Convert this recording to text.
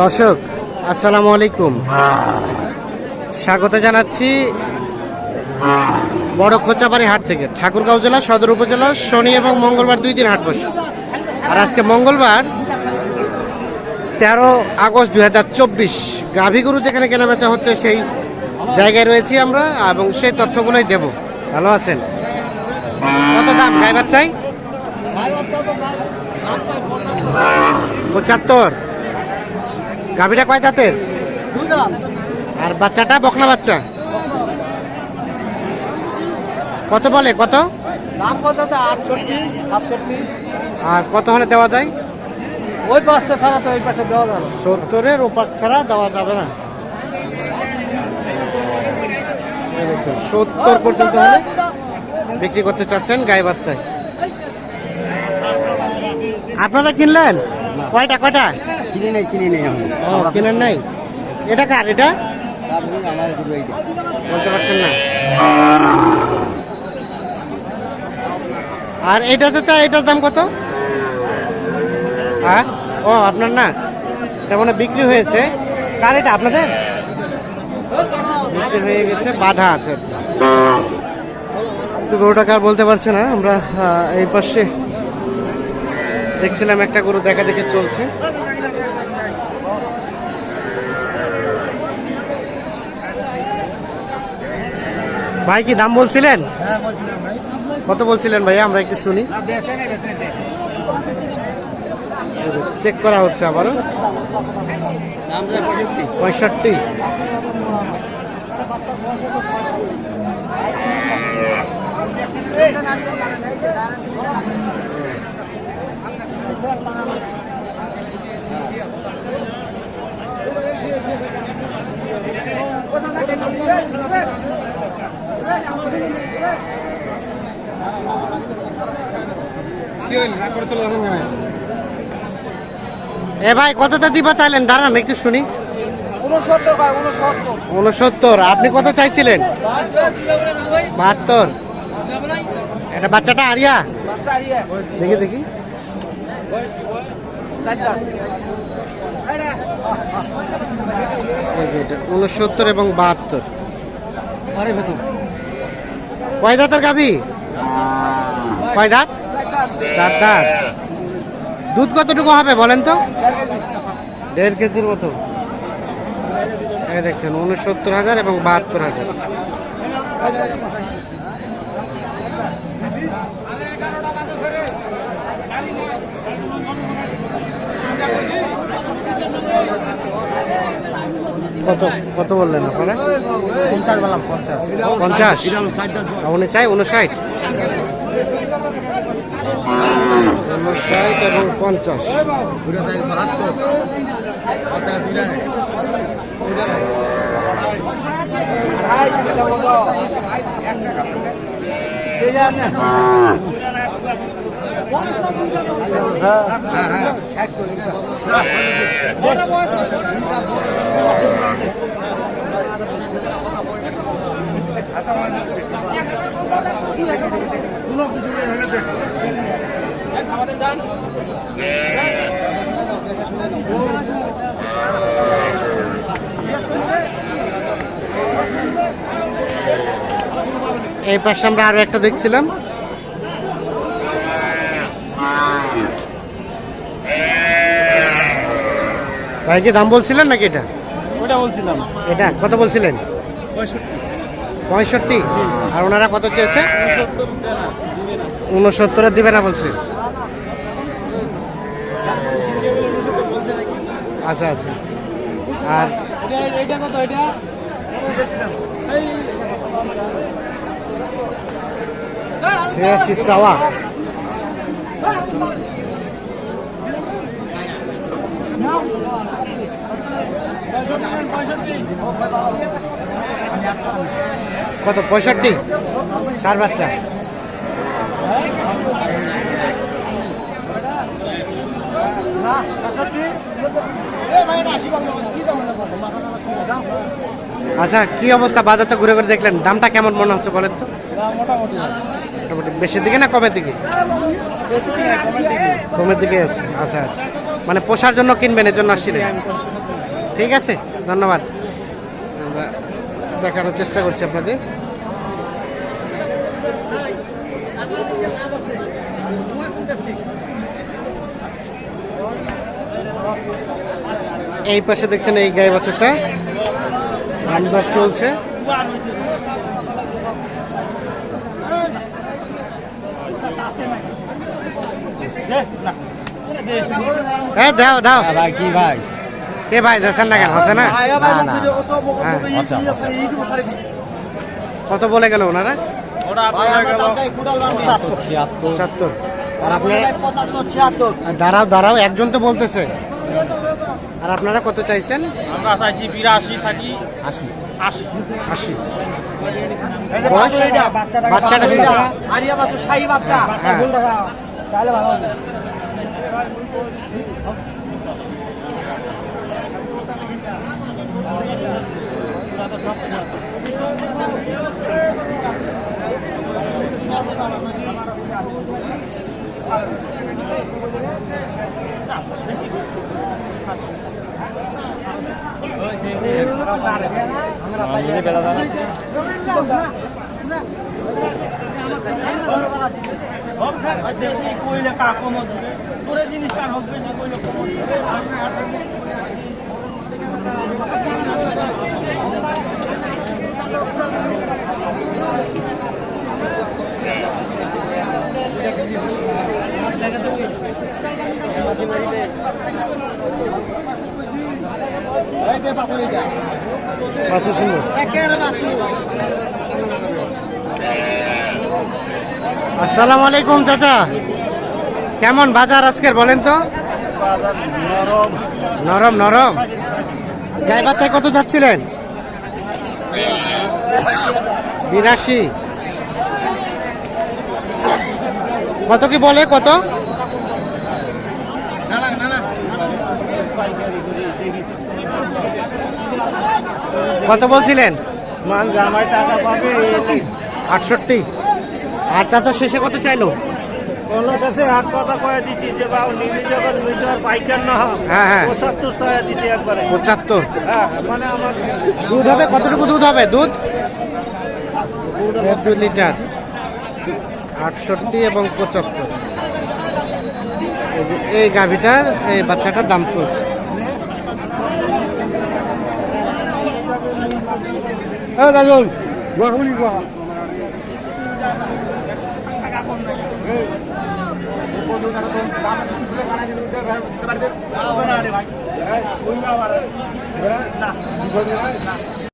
দর্শক, আসসালামু আলাইকুম। স্বাগত জানাচ্ছি বড় খোঁচাবাড়ি হাট থেকে, ঠাকুরগাঁও জেলা, সদর উপজেলা, শনি এবং মঙ্গলবার দুই দিন হাট বসে। আর আজকে মঙ্গলবার তেরো আগস্ট দুই হাজার চব্বিশ গাভীগুরু যেখানে কেনাবেচা হচ্ছে সেই জায়গায় রয়েছি আমরা এবং সেই তথ্যগুলোই দেব। ভালো আছেন? কত দাম? গাই বাচ্চাই? পঁচাত্তর। গাভীটা কয় দাঁতের আর বাচ্চাটা বকনা বাচ্চা? কত বলে কত? আর কত হলে দেওয়া যায়? ওই পাশে ছাড়া তো ওই পাশে দেওয়া যাবে সত্তরের ওপার ছাড়া দেওয়া যাবে না। সত্তর পর্যন্ত হলে বিক্রি করতে চাচ্ছেন গায়ে বাচ্চায়। আপনারা কিনলেন? কয়টা কয়টা? কিনে নেই কিনে নেই ও কিনেন নাই? এটা কার এটা? বলতে পারছেন না। আর এটা চাচা এটার দাম কত? হ্যাঁ? ও আপনার না? এটা মানে বিক্রি হয়েছে। কার এটা আপনাদের? বিক্রি হয়ে গেছে বাধা আছে। তো গরুটা কার বলতে পারছে না আমরা এই পাশে দেখছিলাম একটা গরু দেখা দেখে চলছে। ভাই কি দাম বলছিলেন? হ্যাঁ কত বলছিলেন ভাইয়া? আমরা একটু শুনি। চেক করা হচ্ছে আবারও। পঁয়ষট্টি। এ ভাই কতটা দিবা চাইলেন? দাঁড়ান একটু শুনি। উনসত্তর আপনি কত চাইছিলেন? বাহাত্তর। এটা বাচ্চাটা আরিয়া। দেখি দেখি। উনসত্তর এবং বাহাত্তর। কয় দাঁতের গাভি? কয় দাঁত? চার দাঁত। দুধ কতটুকু হবে বলেন তো? দেড় কেজির মতো। দেখছেন উনসত্তর হাজার এবং বাহাত্তর হাজার। কত কত বললেন আপনারা? পঞ্চাশ। পঞ্চাশ উনি চাই উনষাট উনষাট এবং পঞ্চাশ। হ্যাঁ হ্যাঁ। এই পাশে আমরা আরও একটা দেখছিলাম। ভাই কি দাম বলছিলেন নাকি এটা? ওটা বলছিলাম। এটা কত বলছিলেন? পঁয়ষট্টি। আর ওনারা কত চেয়েছে? উনসত্তরে দিবে না বলছে? আচ্ছা আচ্ছা। আর ছিয়াশি চাওয়া। কত? পঁয়ষট্টি? সার বাচ্চা। আচ্ছা কি অবস্থা? বাজার বাজারটা ঘুরে ঘুরে দেখলেন? দামটা কেমন মনে হচ্ছে বলেন তো? বেশির দিকে না কমের দিকে? কমের দিকে আচ্ছা আচ্ছা। মানে পোষার জন্য কিনবেন এর জন্য আসছিলেন? ঠিক আছে, ধন্যবাদ। আমরা দেখানোর চেষ্টা করছি আপনাদের। এই পাশে দেখছেন এই গায়ে বছরটা। ধানবার চলছে। হ্যাঁ দাও দাও। ভাই, কি ভাই? কে ভাই দেখছেন না কেন? না? না হ্যাঁ। আচ্ছা কত বলে গেল ওনারা? পঁচাত্তর। দাঁড়াও দাঁড়াও একজন তো বলতেছে। আর আপনারা কত চাইছেন? আমরা চাইছি বিরাশি থাকি। আশি। আশি। আশি। বাচ্চাটা বাচ্চা। তাহলে ভালো হবে বেশি কইলে কা কম দিবে তোরে জিনিস কার হোক বেশি কইলে কম আচ্ছা সুন্দর। আসসালামু আলাইকুম চাচা। কেমন বাজার আজকের বলেন তো? নরম। নরম গায়ে বাচ্চায় কত যাচ্ছিলেন? বিরাশি। কত কি বলে কত? কত বলছিলেন? আটষট্টি। আর চাচা শেষে কত চাইলো? ওনার কাছে হাত কথা করে দিছি যে বাবু নিজে যখন বুঝতে পাইকার না হ্যাঁ হ্যাঁ। পঁচাত্তর ছায়া দিছি একবারে। পঁচাত্তর। হ্যাঁ মানে আমার দুধ হবে? কতটুকু দুধ হবে? দুধ? দুই লিটার। আটষট্টি এবং পঁচাত্তর। এই গাভিটার এই বাচ্চাটার দাম চলছে। হ্যাঁ দাদুন গুয়াগুলি গুয়া ভাই